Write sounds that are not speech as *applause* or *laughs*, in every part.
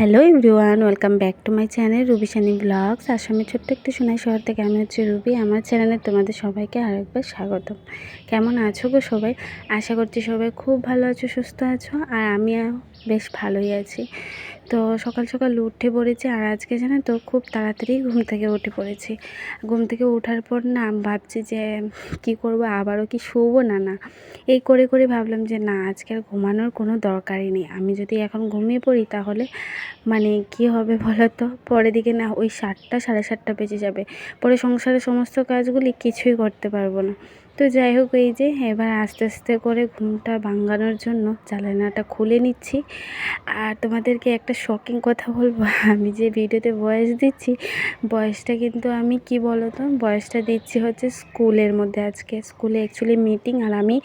Hello everyone, welcome back to my channel Ruby Sunny blogs. আসামের ছোট্ট একটি সোনাই শহর থেকে, আমি হচ্ছে রুবি। আমার চ্যানেলে তোমাদের সবাইকে আরেকবার স্বাগত কেমন আছো গো সবাই? আশা করছি সবাই খুব ভালো আছো, সুস্থ আছো, আর আমিও বেশ ভালোই আছি। তো সকাল সকাল উঠে পড়েছি আর আজকে জানো তো খুব তাড়াতাড়ি ঘুম থেকে উঠে পড়েছি। ঘুম থেকে ওঠার পর না ভাবছি যে কি করব, আবারও কি শুবো? না না। এই করে করে ভাবলাম যে না, আজকে আর ঘুমানোর কোনো দরকারই নেই। আমি যদি এখন ঘুমিয়ে পড়ি তাহলে মানে কি হবে বলো তো পরের দিকে না ওই সাতটা, সাড়ে সাতটা বেজে যাবে। পরে সংসারের সমস্ত কাজগুলি কিছুই করতে পারব না। তো যাই হোক, এই যে এবার আস্তে আস্তে করে ঘুমটা ভাঙানোর জন্য জানালাটা খুলে নিচ্ছি। আর তোমাদেরকে একটা শকিং কথা বলব, আমি যে ভিডিওতে বয়স দিচ্ছি বয়সটা কিন্তু আমি কি বলো তো বয়সটা দিচ্ছি হচ্ছে স্কুলের মধ্যে আজকে। স্কুলে অ্যাকচুয়ালি মিটিং আর আমি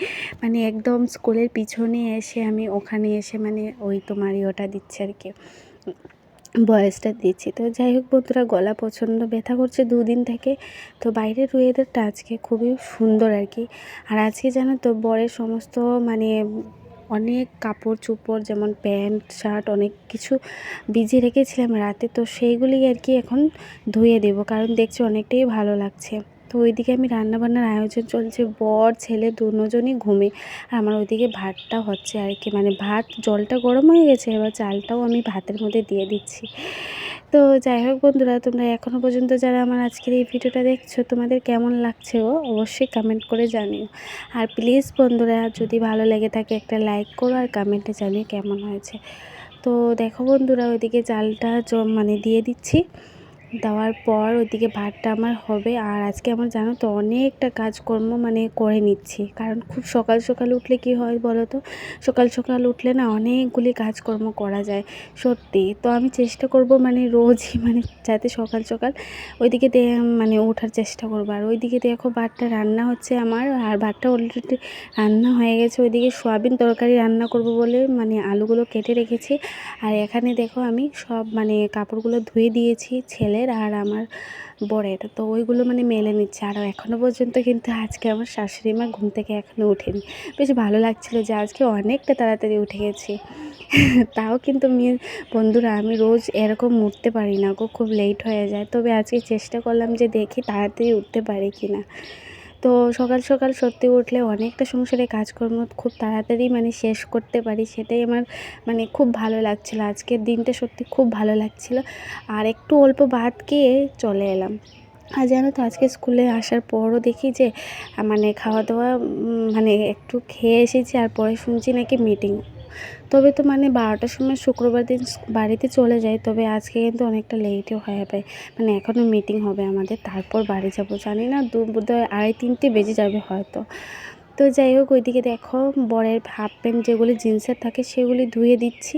মানে একদম স্কুলের পিছনে এসে আমি ওখানে এসে মানে ওই তোমারই ওটা দিচ্ছি আর কি। বয়সটা দিচ্ছি। তো যাই হোক বন্ধুরা, গলা প্রচণ্ড ব্যথা করছে দুদিন থেকে। তো বাইরের ওয়েদারটা আজকে খুবই সুন্দর আর কি আর আজকে জানো তো, বরের সমস্ত মানে অনেক কাপড় চোপড়, যেমন প্যান্ট, শার্ট, অনেক কিছু ভিজিয়ে রেখেছিলাম রাতে। তো সেইগুলি আর কি এখন ধুয়ে দেব, কারণ দেখছি অনেকটাই ভালো লাগছে। তো ওইদিকে আমি রান্নাবান্নার আয়োজন চলছে। বর, ছেলে দুজনই ঘুমে আর আমার ওইদিকে ভাতটা হচ্ছে আর কি। মানে ভাত, জলটা গরম হয়ে গেছে, এবার চালটাও আমি ভাতের মধ্যে দিয়ে দিচ্ছি। তো যাই হোক বন্ধুরা, তোমরা এখনও পর্যন্ত যারা আমার আজকের এই ভিডিওটা দেখছ, তোমাদের কেমন লাগছে ও অবশ্যই কমেন্ট করে জানিও। আর প্লিজ বন্ধুরা, যদি ভালো লেগে থাকে একটা লাইক করো আর কমেন্টে জানিও কেমন হয়েছে। তো দেখো বন্ধুরা, ওইদিকে চালটা মানে দিয়ে দিচ্ছি। দেওয়ার পর ওইদিকে ভাতটা আমার হবে। আর আজকে আমার জানো তো অনেকটা কাজকর্ম মানে করে নিচ্ছি। কারণ খুব সকাল সকাল উঠলে কি হয় বলো তো? সকাল সকাল উঠলে না অনেকগুলি কাজকর্ম করা যায়। সত্যি। তো আমি চেষ্টা করব মানে রোজই *laughs* মানে যাতে সকাল সকাল ওইদিকে মানে ওঠার চেষ্টা করব। আর ওইদিকে দেখো ভাতটা রান্না হচ্ছে আমার। আর ভাতটা অলরেডি রান্না হয়ে গেছে। ওইদিকে সোয়াবিন তরকারি রান্না করব বলে মানে আলুগুলো কেটে রেখেছি। আর এখানে দেখো আমি সব মানে কাপড়গুলো ধুয়ে দিয়েছি। ছেলের আর আমার বরের। তো ওইগুলো মানে মেলে নিচ্ছে। আর এখনও পর্যন্ত কিন্তু আজকে আমার শাশুড়ি মা ঘুম থেকে এখনও উঠেনি বেশ ভালো লাগছিল যে আজকে অনেকটা তাড়াতাড়ি উঠে গেছি। তাও কিন্তু মেয়ে বন্ধুরা আমি রোজ এরকম উঠতে পারি না গো, খুব লেট হয়ে যায়। তবে আজকে চেষ্টা করলাম যে দেখি তাড়াতাড়ি উঠতে পারি কি না তো সকাল সকাল সত্যি উঠলে অনেকটা সংসারে কাজকর্ম খুব তাড়াতাড়ি মানে শেষ করতে পারি, সেটাই আমার মানে খুব ভালো লাগছিল। আজকের দিনটা সত্যি খুব ভালো লাগছিল। আর একটু অল্প ভাত খেয়ে চলে এলাম। আর জানো তো, আজকে স্কুলে আসার পরও দেখি যে মানে খাওয়া দাওয়া মানে একটু খেয়ে এসেছি, আর পরে শুনছি নাকি মিটিং তবে তো মানে বারোটার সময় শুক্রবার দিন বাড়িতে চলে যাই, তবে আজকে কিন্তু অনেকটা লেটও হয়ে যাবে মানে এখনও মিটিং হবে আমাদের, তারপর বাড়ি যাব। জানি না, দু আড়াই তিনটে বেজে যাবে হয়তো। তো যাই হোক, ওইদিকে দেখো, বরের হাফ প্যান্ট যেগুলি জিন্সের থাকে, সেগুলি ধুয়ে দিচ্ছি।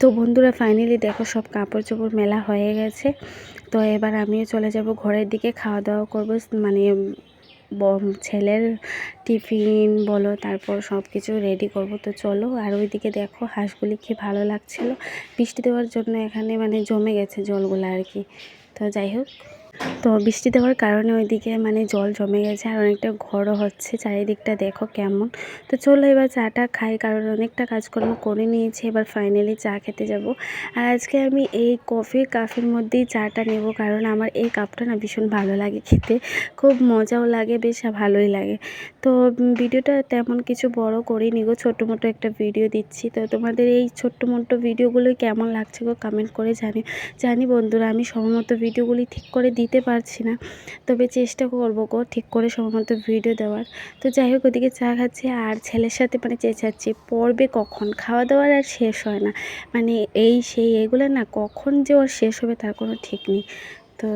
তো বন্ধুরা ফাইনালি দেখো সব কাপড় চোপড় মেলা হয়ে গেছে। তো এবার আমিও চলে যাব ঘরের দিকে খাওয়া দাওয়া করব। মানে ছেলের টিফিন বলো, তারপর সব কিছু রেডি করব। তো চলো, আর ওইদিকে দেখো হাঁসগুলি খেয়ে ভালো লাগছিল। বৃষ্টি দেওয়ার জন্য এখানে মানে জমে গেছে জলগুলো আর কি। তো যাই হোক। তো বৃষ্টি দেওয়ার কারণে ওইদিকে মানে জল জমে গেছে আর অনেকটা ঘরও হচ্ছে। চারিদিকটা দেখো কেমন। তো চলো এবার চাটা খাই কারণ অনেকটা কাজকর্ম করে নিয়েছি। এবার ফাইনালি চা খেতে যাব। আর আজকে আমি এই কফি কাফের মধ্যেই চাটা নেব কারণ আমার এই কাপটা না ভীষণ ভালো লাগে খেতে। খুব মজাও লাগে, বেশ ভালোই লাগে। তো ভিডিওটা তেমন কিছু বড় করিনি গো, ছোটো মোটো একটা ভিডিও দিচ্ছি। তো তোমাদের এই ছোট্ট মোটো ভিডিওগুলো কেমন লাগছে গো কমেন্ট করে জানি জানি বন্ধুরা, আমি সময়মতো ভিডিওগুলি ঠিক করে দিই দিতে পারছি না। তবে চেষ্টা করব গো, ঠিক করে সময়মতো ভিডিও দেওয়ার। তো যাই হোক, ওদিকে চা খাচ্ছি আর ছেলের সাথে মানে চেঁচাচ্ছি, পড়বে কখন? খাওয়া দাওয়ার আর শেষ হয় না। মানে এই সেই এগুলো না, কখন যে ওর শেষ হবে তার কোনো ঠিক নেই। তো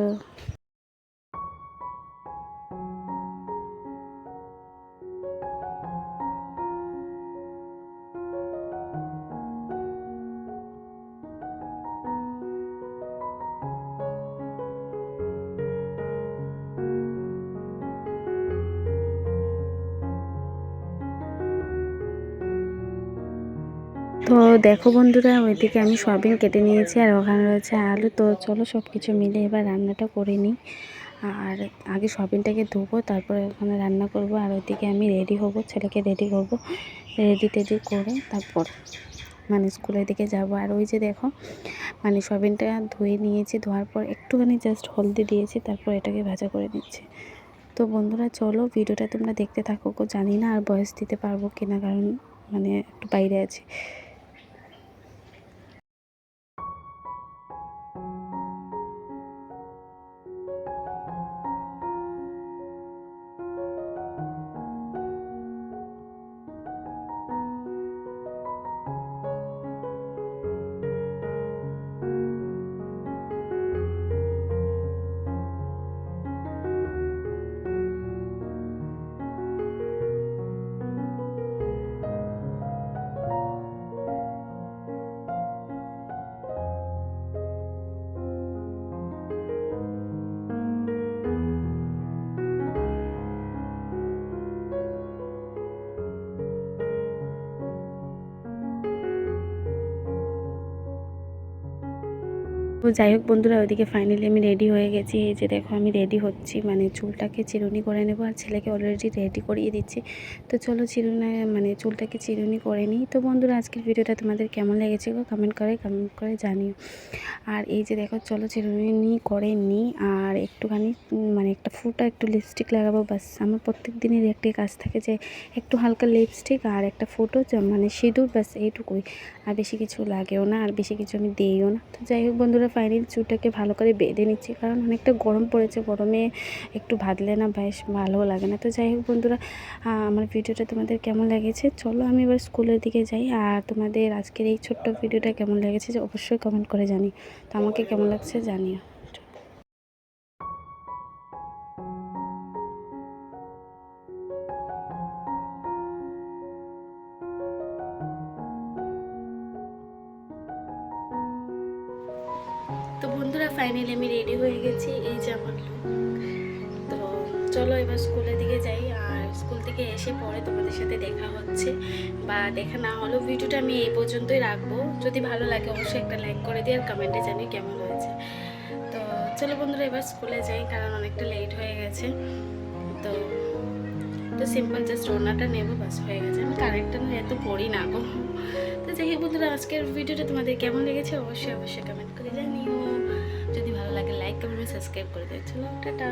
তো দেখো বন্ধুরা, ওইদিকে আমি সয়াবিন কেটে নিয়েছি আর ওখানে রয়েছে আলু। তো চলো সব কিছু মিলে এবার রান্নাটা করে নিই। আর আগে সয়াবিনটাকে ধুবো, তারপরে ওখানে রান্না করব। আর ওইদিকে আমি রেডি হব, ছেলেকে রেডি করব। রেডি টেডি করে তারপর মানে স্কুলের দিকে যাব। আর ওই যে দেখো মানে সয়াবিনটা ধুয়ে নিয়েছি, ধোয়ার পর একটুখানি জাস্ট হলদি দিয়েছি, তারপর এটাকে ভাজা করে নিচ্ছি। তো বন্ধুরা, চলো ভিডিওটা তোমরা দেখতে থাকো। জানি না আর বয়স দিতে পারব কিনা, কারণ মানে একটু বাইরে আছি। যাই হোক বন্ধুরা, ওইদিকে ফাইনালি আমি রেডি হয়ে গেছি। এই যে দেখো, আমি রেডি হচ্ছি। মানে চুলটাকে চিরুনি করে নেব আর ছেলেকে অলরেডি রেডি করিয়ে দিচ্ছি। তো চলো চিরুনি মানে চুলটাকে চিরুনি করে নিই। তো বন্ধুরা, আজকের ভিডিওটা তোমাদের কেমন লেগেছে গো? কমেন্ট করে কমেন্ট করে জানিও। আর এই যে দেখো, চলো চিরুনি করে নিই। আর একটুখানি মানে একটা ফুটা একটু লিপস্টিক লাগাবো বাস আমার প্রত্যেক দিনের একটি কাজ থাকে যে, একটু হালকা লিপস্টিক আর একটা ফুটো মানে সিঁদুর, ব্যাস, এইটুকুই। আর বেশি কিছু লাগেও না, আর বেশি কিছু আমি দিইও না। তো যাই হোক বন্ধুরা ফাইনাল চুলটাকে ভালো করে বেঁধে নিচ্ছি। কারণ অনেকটা গরম পড়েছে, গরমে একটু বাঁধলে না বেশ ভালো লাগে না। তো যাই হোক বন্ধুরা আমার ভিডিওটা তোমাদের কেমন লেগেছে? চলো আমি এবার স্কুলের দিকে যাই। আর তোমাদের আজকের এই ছোট্ট ভিডিওটা কেমন লেগেছে যে অবশ্যই কমেন্ট করে জানি তো আমাকে কেমন লাগছে জানিও। ফাইনালি আমি রেডি হয়ে গেছি এই যে আমার তো চলো এবার স্কুলের দিকে যাই, আর স্কুল থেকে এসে পরে তোমাদের সাথে দেখা হচ্ছে বা দেখা না হলেও ভিডিওটা আমি এই পর্যন্তই রাখব। যদি ভালো লাগে অবশ্যই একটা লাইক করে দিই আর কমেন্টে জানি কেমন হয়েছে। তো চলো বন্ধুরা এবার স্কুলে যাই, কারণ অনেকটা লেট হয়ে গেছে। তো তো সিম্পল জাস্ট ওনাটা নেব বাস হয়ে গেছে। আমি কারেক্টটা এত পড়ি না গো। তো যাই হোক বন্ধুরা, আজকের ভিডিওটা তোমাদের কেমন লেগেছে অবশ্যই অবশ্যই কমেন্ট করে জানিও। লাইক কমেন্ট সাবস্ক্রাইব করে দিও চলো টাটা।